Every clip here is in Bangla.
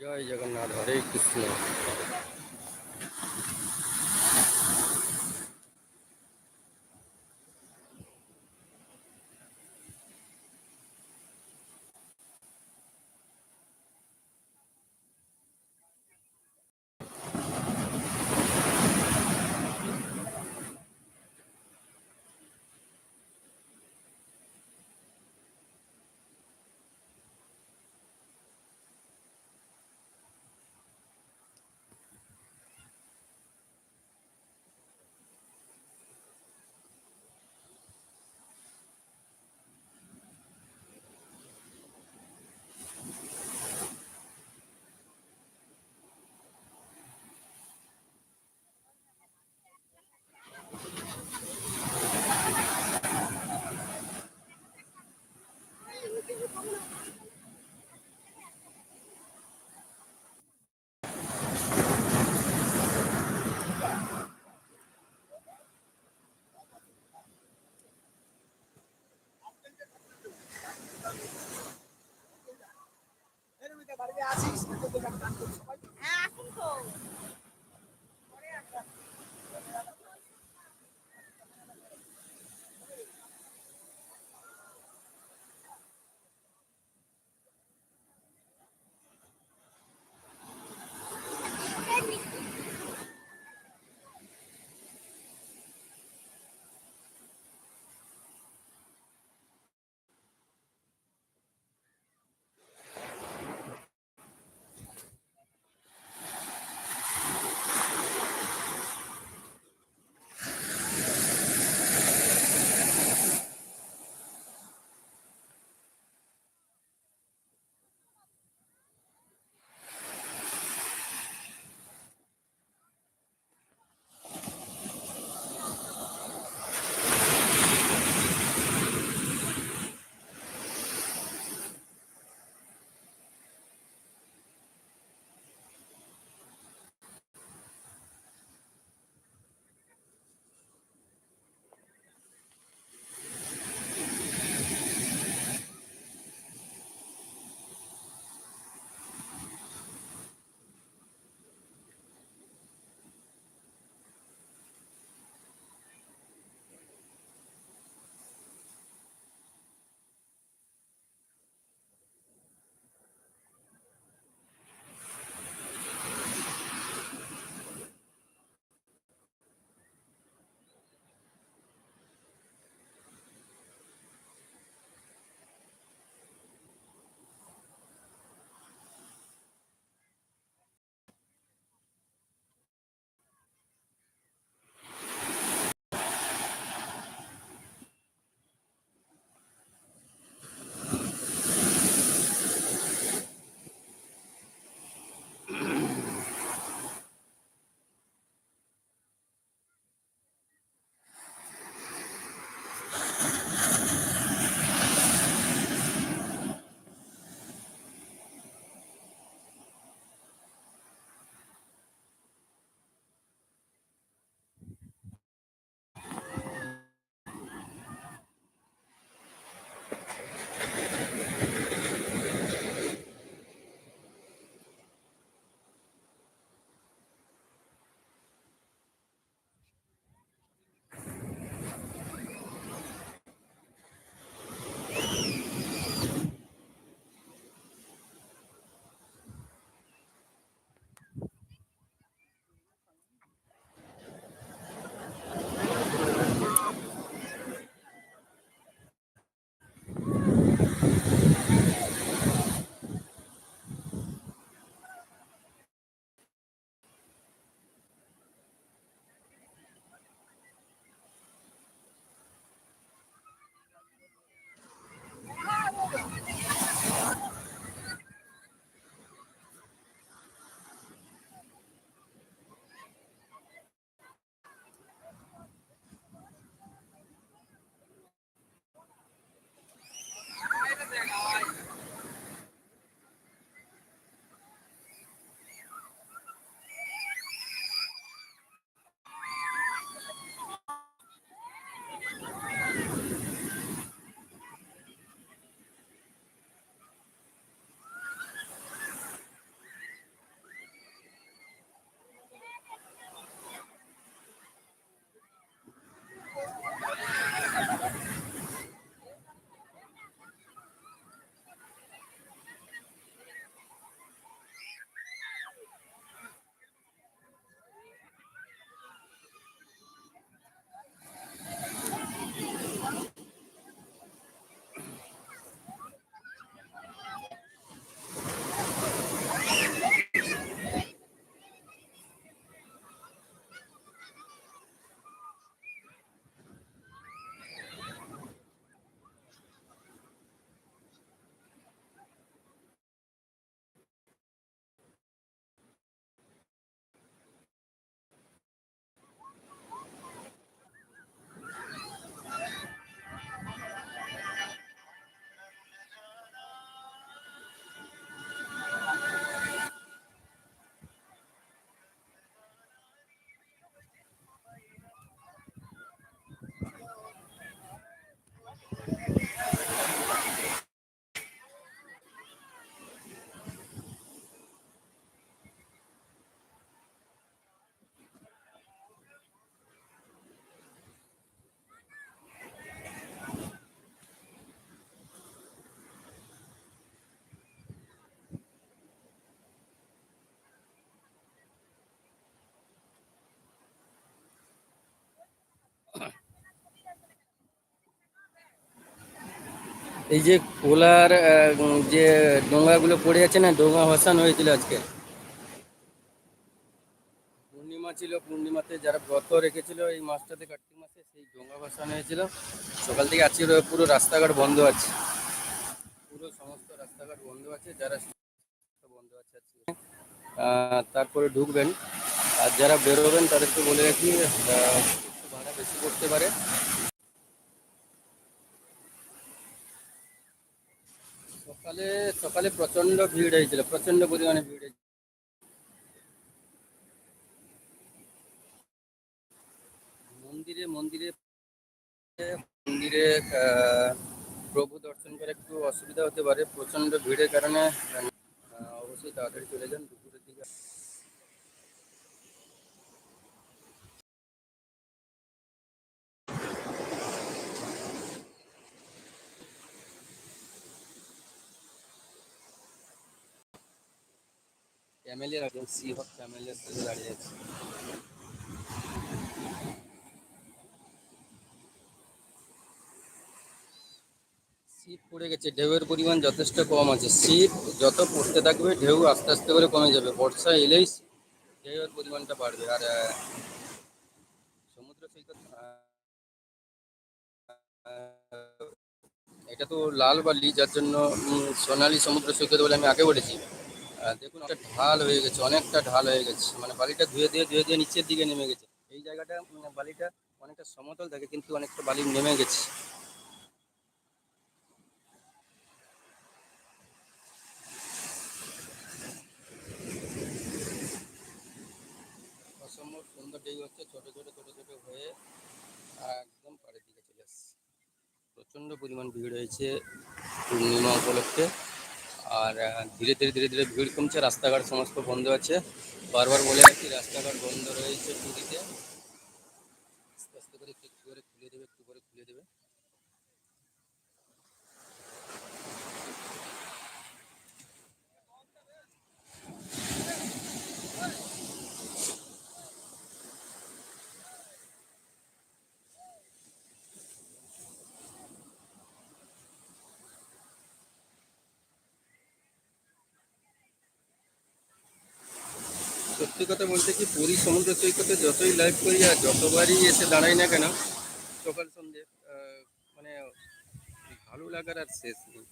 জয় জগন্নাথ হরে কৃষ্ণ। হ্যাঁ আসুন তো। এই যে কোলার যে ডোঙ্গাগুলো পড়ে আছে না, ডোঙ্গা ভাসান হয়েছিল আজকে। পূর্ণিমা ছিল, পূর্ণিমাতে যারা ব্রত রেখেছিল, এই মাসটাতে কার্তিক মাসে সেই ডোঙ্গা ভাসান হয়েছিল। সকাল থেকে আজকে পুরো রাস্তাঘাট বন্ধ আছে। পুরো সমস্ত রাস্তাঘাট বন্ধ আছে, যারা বন্ধ আছে আজকে। তারপরে ঢুকবেন। আর যারা বেরোবেন, তাদেরকে বলে রাখি ভাড়া বেশি করতে পারে। সকালে সকালে প্রচণ্ড ভিড় হয়েছিল প্রচণ্ড পরিমাণে ভিড় হয়েছিল। মন্দিরে মন্দিরে মন্দিরে প্রভু দর্শন করে একটু অসুবিধা হতে পারে প্রচণ্ড ভিড়ের কারণে অবশ্যই তাড়াতাড়ি চলে যান, দুপুরের দিকে। ক্যামেলিয়ার একজন সি হক ক্যামেলিয়ার সাথে দাঁড়িয়ে আছে। শীত পড়ে গেছে, ঢেউয়ের পরিমাণ যথেষ্ট কম আছে। শীত যত পড়তে থাকবে, ঢেউ আস্তে আস্তে করে কমে যাবে। বর্ষা এলেই ঢেউয়ের পরিমাণটা বাড়বে। আর সমুদ্র সৈকত এটা তো লাল বালি যার জন্য সোনালী সমুদ্র সৈকত বলে আমি আগে বলেছি। দেখুন একটা ঢাল হয়ে গেছে অনেকটা ঢাল হয়ে গেছে। মানে বালিটা ধুয়ে ধুয়ে ধুয়ে ধুয়ে নিচের দিকে নেমে গেছে। এই জায়গাটা উম, বালিটা অনেকটা সমতল থাকে কিন্তু অনেকটা বালি নেমে গেছে। অসম্ভব সুন্দর ছোট ছোট ছোট ছোট হয়ে একদম পাড়ের পরিমাণ ভিড় হয়েছে পূর্ণিমা উপলক্ষে। আর ধীরে ধীরে ধীরে ধীরে ভিড় কমছে, রাস্তাঘাট সমস্ত বন্ধ আছে। বারবার বলে রাখি, রাস্তাঘাট বন্ধ রয়েছে পুরীতে আস্তে আস্তে করে একটু একটু করে খুলে দেবে একটু করে খুলে দেবে সত্যি কথা বলতে কি পুরী সমুদ্র সৈকতে যতই লাইভ করি আর যতবারই এসে দাঁড়াই না কেন, সকাল সন্ধ্যে মানে ভালো লাগার আর শেষ নেই।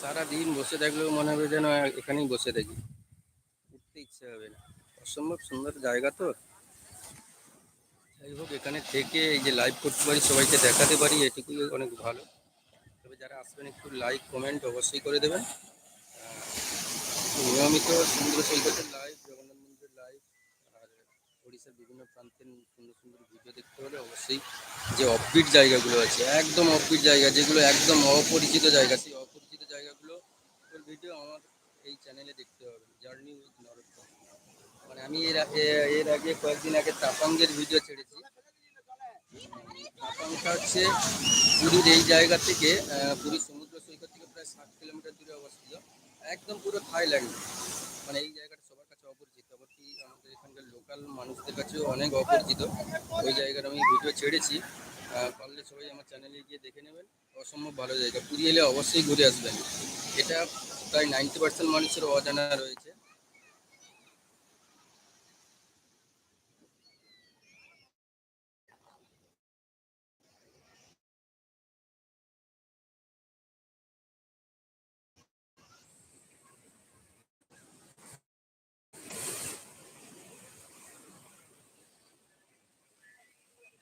সারাদিন বসে থাকলেও মনে হবে যেন এখানেই বসে থাকি। উঠতে ইচ্ছে হবে না। অসম্ভব সুন্দর জায়গা তো। যাই হোক, এখানে থেকে এই যে লাইভ করতে পারি, সবাইকে দেখাতে পারি, এটুকুই অনেক ভালো। তবে যারা আসবেন একটু লাইক কমেন্ট অবশ্যই করে দেবেন। নিয়মিত সমুদ্র সৈকতের লাইভ আর ওড়িশার বিভিন্ন প্রান্তের সুন্দর সুন্দর ভিডিও দেখতে হলে অবশ্যই যে অফবিট জায়গাগুলো আছে একদম অফবিট জায়গা যেগুলো একদম অপরিচিত জায়গা সেই অপরিচিত জায়গাগুলো ভিডিও আমার এই চ্যানেলে দেখতে হবে। জার্নি উইথ নরোত্তম মানে আমি এর আগে এর আগে কয়েকদিন আগে তাপাঙ্গের ভিডিও ছেড়েছি। তাপাংটা হচ্ছে পুরীর এই জায়গা থেকে আহ, পুরী সমুদ্র সৈকত থেকে প্রায় ষাট কিলোমিটার দূরে অবস্থিত। একদম পুরো থাইল্যান্ড। মানে এই জায়গাটা সবার কাছে অপরিচিত আবার কি আমাদের এখানকার লোকাল মানুষদের কাছেও অনেক অপরিচিত। ওই জায়গার আমি ভিডিও ছেড়েছি। পারলে সবাই আমার চ্যানেলে গিয়ে দেখে নেবেন। অসম্ভব ভালো জায়গা। পুরী এলে অবশ্যই ঘুরে আসবেন। এটা প্রায় নাইনটি পার্সেন্ট মানুষের অজানা রয়েছে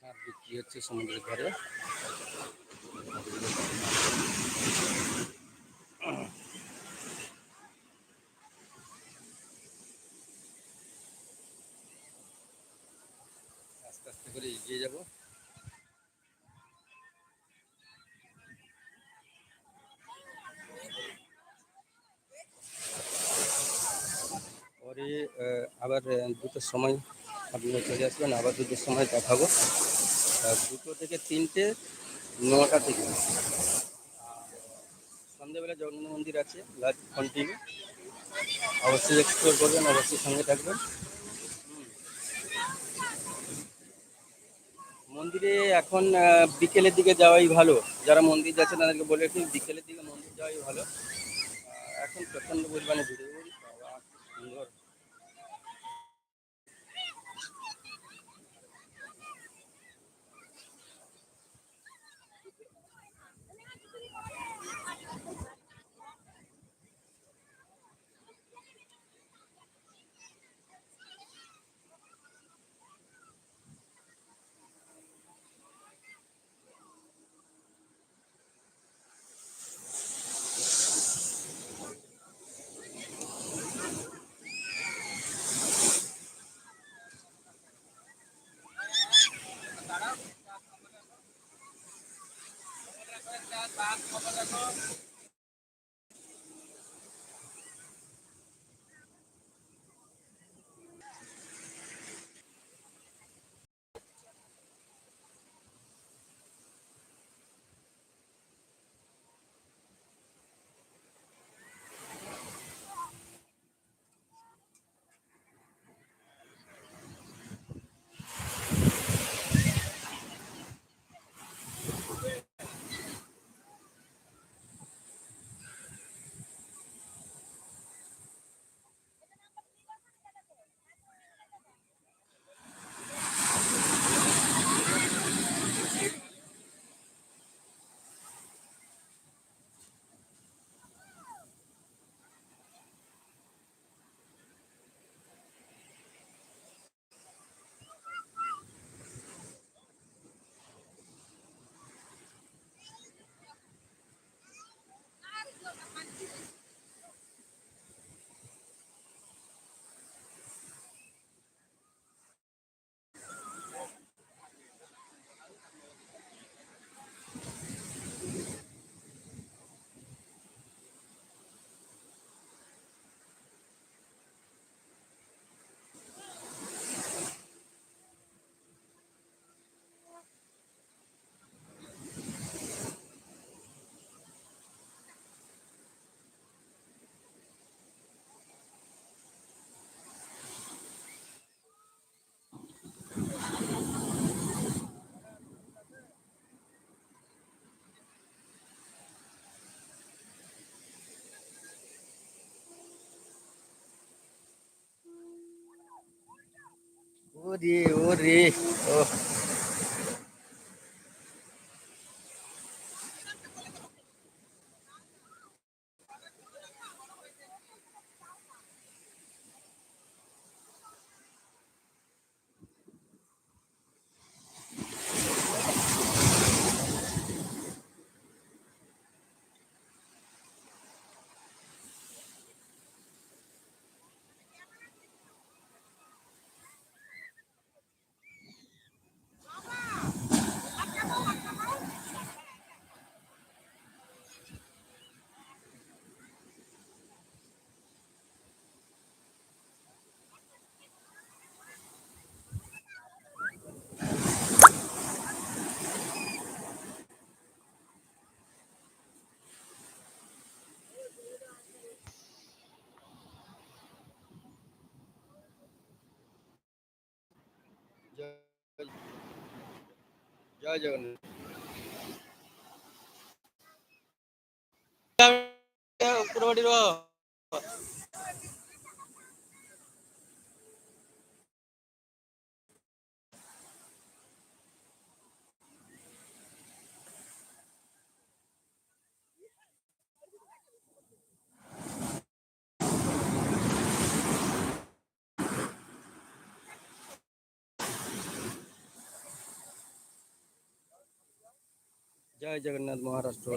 আর বিক্রি হচ্ছে সমুদ্রের ধারে আস্তে আস্তে করে এগিয়ে যাব। পরে আবার দুটোর সময় আপনারা চলে আসবেন, আবার দুটোর সময় দেখাবো। দুটো থেকে তিনটে, নটা থেকে। সন্ধ্যেবেলা জগন্নাথ মন্দির আছে, লাইভ কন্টিনিউ অবশ্যই এক্সপ্লোর করবেন, অবশ্যই সঙ্গে থাকবেন। মন্দিরে এখন বিকেলের দিকে যাওয়াই ভালো। যারা মন্দির যাচ্ছে তাদেরকে বলে রাখি, বিকেলের দিকে মন্দির যাওয়াই ভালো। এখন প্রচণ্ড পরিমাণে ভিড়। সুন্দর। ওরে ওরে ও। জয় জগন্নাথ পুরোবাড়ি র জয় জগন্নাথ মহারাষ্ট্র